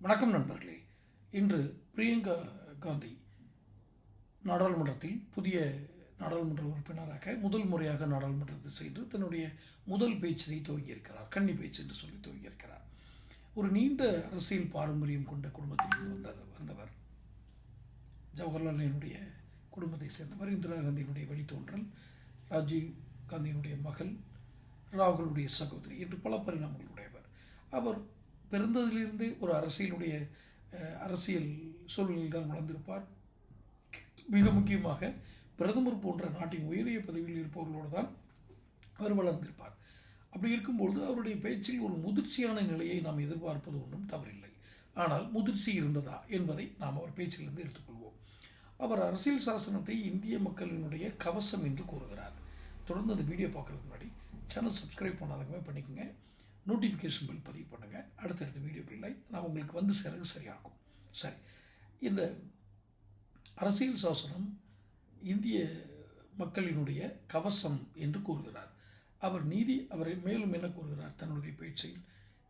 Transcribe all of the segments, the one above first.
வணக்கம் நண்பர்களே. இன்று பிரியங்கா காந்தி நாடாளுமன்றத்தில் புதிய நாடாளுமன்ற உறுப்பினராக முதல் முறையாக நாடாளுமன்றத்தில் சென்று தன்னுடைய முதல் பேச்சினை துவங்கியிருக்கிறார். கன்னி பேச்சு என்று சொல்லி துவங்கியிருக்கிறார். ஒரு நீண்ட அரசியல் பாரம்பரியம் கொண்ட குடும்பத்தில் வந்த வந்தவர் ஜவஹர்லால் நேருடைய குடும்பத்தை சேர்ந்தவர் இந்திரா காந்தியினுடைய வழித்தோன்றல் ராஜீவ் காந்தியினுடைய மகள் ராகுலுடைய சகோதரி என்று பல பரிணாமங்களுடையவர் அவர் பிறந்ததிலிருந்தே ஒரு அரசியலுடைய அரசியல் சூழ்நிலையில் தான் வளர்ந்திருப்பார். மிக முக்கியமாக பிரதமர் போன்ற நாட்டின் உயரிய பதவியில் இருப்பவர்களோடு தான் அவர் வளர்ந்திருப்பார். அப்படி இருக்கும்பொழுது அவருடைய பேச்சில் ஒரு முதிர்ச்சியான நிலையை நாம் எதிர்பார்ப்பது ஒன்றும் தவறில்லை. ஆனால் முதிர்ச்சி இருந்ததா என்பதை நாம் அவர் பேச்சிலிருந்து எடுத்துக்கொள்வோம். அவர் அரசியல் சாசனத்தை இந்திய மக்களினுடைய கவசம் என்று கூறுகிறார். தொடர்ந்து அந்த வீடியோ பார்க்கறதுக்கு முன்னாடி சேனல் சப்ஸ்கிரைப் பண்ணாதவங்க பண்ணிக்கோங்க. நோட்டிஃபிகேஷன் பில் பதிவு பண்ணுங்கள் அடுத்தடுத்த வீடியோக்களில் நான் உங்களுக்கு வந்து சேரது சரியாகும். சரி. இந்த அரசியல் சாசனம் இந்திய மக்களினுடைய கவசம் என்று கூறுகிறார். அவர் நீதி அவர் மேலும் என்ன கூறுகிறார்? தன்னுடைய பேச்சில்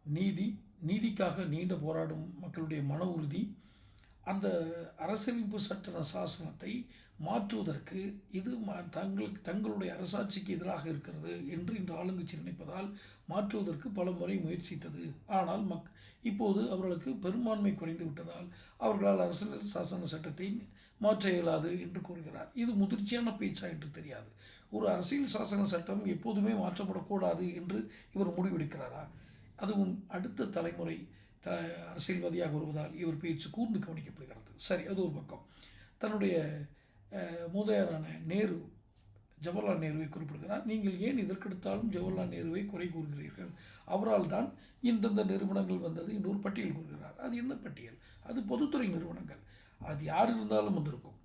நீதி நீதிக்காக நீண்ட போராடும் மக்களுடைய மன உறுதி அந்த அரசமைப்பு சட்ட சாசனத்தை மாற்றுவதற்கு இது ம- தங்களுக்கு தங்களுடைய அரசாட்சிக்கு எதிராக இருக்கிறது என்று இன்று ஆளுங்கட்சி நினைப்பதால் மாற்றுவதற்கு பல முறை முயற்சித்தது. ஆனால் மக் இப்போது அவர்களுக்கு பெரும்பான்மை குறைந்து விட்டதால் அவர்களால் அரசியல் சாசன சட்டத்தை மாற்ற இயலாது என்று கூறுகிறார். இது முதிர்ச்சியான பேச்சா என்று தெரியாது. ஒரு அரசியல் சாசன சட்டம் எப்போதுமே மாற்றப்படக்கூடாது என்று இவர் முடிவெடுக்கிறாரா? அதுவும் அடுத்த தலைமுறை த அரசியல்வாதியாக வருவதால் இவர் பேச்சு கூர்ந்து கவனிக்கப்படுகிறது. சரி அது ஒரு பக்கம். தன்னுடைய மூதையரான நேரு ஜவஹர்லால் நேருவை குறிப்பிடுகிறார். நீங்கள் ஏன் இதற்கெடுத்தாலும் ஜவஹர்லால் நேருவை குறை கூறுகிறீர்கள்? அவரால் தான் இந்தந்த நிறுவனங்கள் வந்தது இன்னொரு பட்டியல் கூறுகிறார். அது என்ன பட்டியல்? அது பொதுத்துறை நிறுவனங்கள். அது யார் இருந்தாலும் வந்திருக்கும்.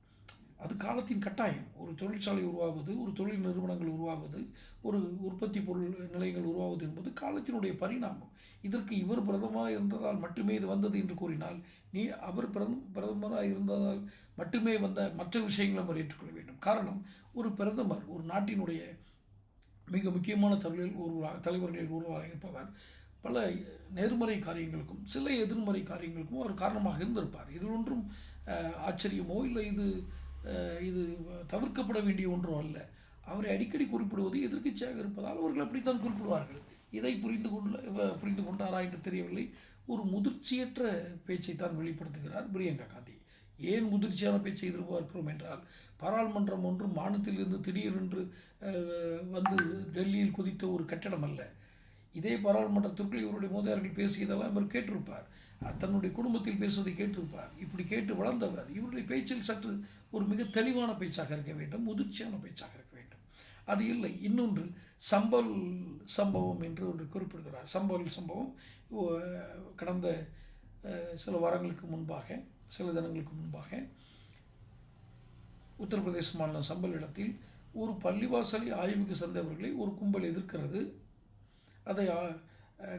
காலத்தின் கட்டாயம். ஒரு தொழிற்சாலை உருவாவது ஒரு தொழில் நிறுவனங்கள் உருவாவது ஒரு உற்பத்தி பொருள் நிலையங்கள் உருவாவது என்பது காலத்தினுடைய பரிணாமம். இதற்கு இவர் பிரதமராக இருந்ததால் மட்டுமே இது வந்தது என்று கூறினால் நீ அவர் பிரதம் பிரதமராக இருந்ததால் மட்டுமே வந்த மற்ற விஷயங்களை அவர் ஏற்றுக்கொள்ள வேண்டும். காரணம் ஒரு பிரதமர் ஒரு நாட்டினுடைய மிக முக்கியமான தலைவர்கள் ஒருவராக தலைவர்களில் ஒருவராக இருப்பவர் பல நேர்மறை காரியங்களுக்கும் சில எதிர்மறை காரியங்களுக்கும் அவர் காரணமாக இருந்திருப்பார். இதில் ஒன்றும் ஆச்சரியமோ இல்லை இது இது தவிர்க்கப்பட வேண்டிய ஒன்றும் அல்ல. அவரை அடிக்கடி குறிப்பிடுவது எதிர்க்கட்சியாக இருப்பதால் அவர்கள் அப்படித்தான் குறிப்பிடுவார்கள். இதை புரிந்து கொள்ள புரிந்து கொண்டாரா என்று தெரியவில்லை. ஒரு முதிர்ச்சியற்ற பேச்சை தான் வெளிப்படுத்துகிறார் பிரியங்கா காந்தி. ஏன் முதிர்ச்சியான பேச்சை எதிர்பார்க்கிறோம் என்றால் பாராளுமன்றம் ஒன்று மாநிலத்திலிருந்து திடீரென்று வந்து டெல்லியில் குதித்த ஒரு கட்டடம் அல்ல. இதே பாராளுமன்றத்திற்குள் இவருடைய மூதாதையர்கள் பேசியதெல்லாம் இவர் கேட்டிருப்பார். தன்னுடைய குடும்பத்தில் பேசுவதை கேட்டிருப்பார். இப்படி கேட்டு வளர்ந்தவர். இவருடைய பேச்சில் சற்று ஒரு மிக தெளிவான பேச்சாக இருக்க வேண்டும் முதிர்ச்சியான பேச்சாக இருக்க வேண்டும். அது இல்லை. இன்னொன்று சம்பல் சம்பவம் என்று ஒன்று குறிப்பிடுகிறார். சம்பல் சம்பவம் கடந்த சில வாரங்களுக்கு முன்பாக சில தினங்களுக்கு முன்பாக உத்தரப்பிரதேச மாநிலம் சம்பல் இடத்தில் ஒரு பள்ளிவாசலை ஆய்வுக்கு சென்றவர்களை ஒரு கும்பல் எதிர்க்கிறது. அதை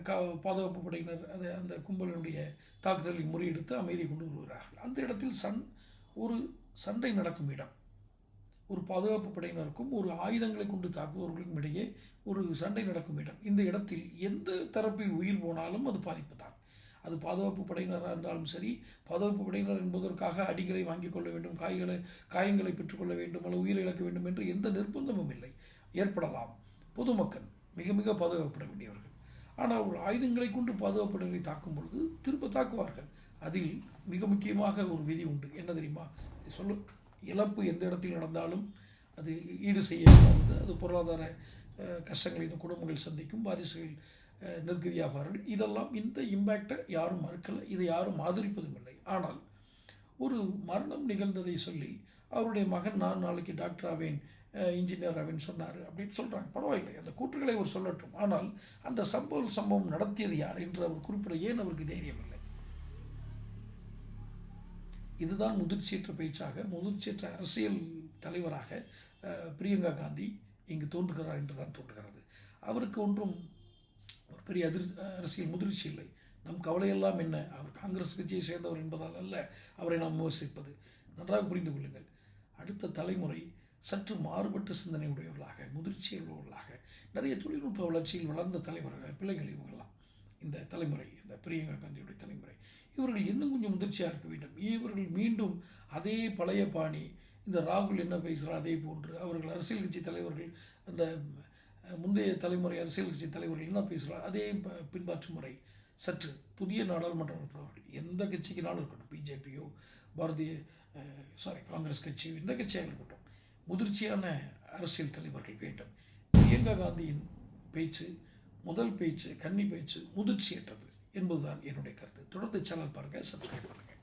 கா பாதுகாப்பு படையினர் அதை அந்த கும்பலினுடைய தாக்குதலில் முறியெடுத்து அமைதியை கொண்டு வருகிறார்கள். அந்த இடத்தில் சன் ஒரு சண்டை நடக்கும் இடம். ஒரு பாதுகாப்பு படையினருக்கும் ஒரு ஆயுதங்களை கொண்டு தாக்குபவர்களுக்கும் இடையே ஒரு சண்டை நடக்கும் இடம். இந்த இடத்தில் எந்த தரப்பில் உயிர் போனாலும் அது பாதிப்பு தான். அது பாதுகாப்பு படையினராக இருந்தாலும் சரி பாதுகாப்பு படையினர் என்பதற்காக அடிகளை வாங்கிக் கொள்ள வேண்டும் காய்களை காயங்களை பெற்றுக்கொள்ள வேண்டும் அல்லது உயிரை இழக்க வேண்டும் என்று எந்த நிர்பந்தமும் இல்லை. ஏற்படலாம். பொதுமக்கள் மிக மிக பாதுகாக்கப்பட வேண்டியவர்கள். ஆனால் ஒரு ஆயுதங்களை கொண்டு பாதுகாப்பினரை தாக்கும் பொழுது திரும்ப தாக்குவார்கள். அதில் மிக முக்கியமாக ஒரு விதி உண்டு. என்ன தெரியுமா? சொல்லு இழப்பு எந்த இடத்தில் நடந்தாலும் அது ஈடு செய்யக்கூடாது அது பொருளாதார கஷ்டங்களை இந்த குடும்பங்கள் சந்திக்கும் வாரிசுகள் அஹ், நிர்கதியாவார்கள் இதெல்லாம் இந்த இம்பேக்டை யாரும் மறுக்கலை. இதை யாரும் ஆதரிப்பதும் இல்லை. ஆனால் ஒரு மரணம் நிகழ்ந்ததை சொல்லி அவருடைய மகன் நான் நாளைக்கு டாக்டர் ஆவேன் இன்ஜினியர் ஆவேன் சொன்னார் அப்படின்னு சொல்கிறாங்க பரவாயில்லை அந்த கூற்றுகளை அவர் சொல்லட்டும். ஆனால் அந்த சம்பவம் சம்பவம் நடத்தியது யார் என்று அவர் குறிப்பிட ஏன் அவருக்கு தைரியம் இல்லை? இதுதான் முதிர்ச்சியற்ற பேச்சாக முதிர்ச்சியற்ற அரசியல் தலைவராக பிரியங்கா காந்தி இங்கு தோன்றுகிறார் என்று தான் தோன்றுகிறது. அவருக்கு ஒன்றும் ஒரு பெரிய அதிர் அரசியல் முதிர்ச்சி இல்லை. நம் கவலையெல்லாம் என்ன? அவர் காங்கிரஸ் கட்சியை சேர்ந்தவர் என்பதால் அல்ல அவரை நாம் விமர்சிப்பது. நன்றாக புரிந்து கொள்ளுங்கள். அடுத்த தலைமுறை சற்று மாறுபட்ட சிந்தனை உடையவர்களாக முதிர்ச்சி உள்ளவர்களாக நிறைய தொழில்நுட்ப வளர்ச்சியில் வளர்ந்த தலைவர்கள் பிள்ளைகள் இவங்கெல்லாம். இந்த தலைமுறை இந்த பிரியங்கா காந்தியுடைய தலைமுறை. இவர்கள் இன்னும் கொஞ்சம் முதிர்ச்சியாக இருக்க வேண்டும். இவர்கள் மீண்டும் அதே பழைய பாணி இந்த ராகுல் என்ன பேசுகிறார் அதே போன்று அவர்கள் அரசியல் கட்சி தலைவர்கள் அந்த முந்தைய தலைமுறை அரசியல் கட்சி தலைவர்கள் என்ன பேசுகிறார் அதே ப- பின்பற்றும் முறை. சற்று புதிய நாடாளுமன்ற உறுப்பினர்கள் எந்த கட்சிக்குனாலும் இருக்கட்டும் பிஜேபியோ பாரதிய சாரி காங்கிரஸ் கட்சி எந்த கட்சியாக இருக்கட்டும். முதிர்ச்சியான அரசியல் தலைவர்கள் வேண்டும். பிரியங்கா காந்தியின் பேச்சு முதல் பேச்சு கன்னி பேச்சு முதிர்ச்சியற்றது என்பதுதான் என்னுடைய கருத்து. தொடர்ந்து சேனல் பாருங்கள் சப்ஸ்கிரைப் பண்ணுங்கள்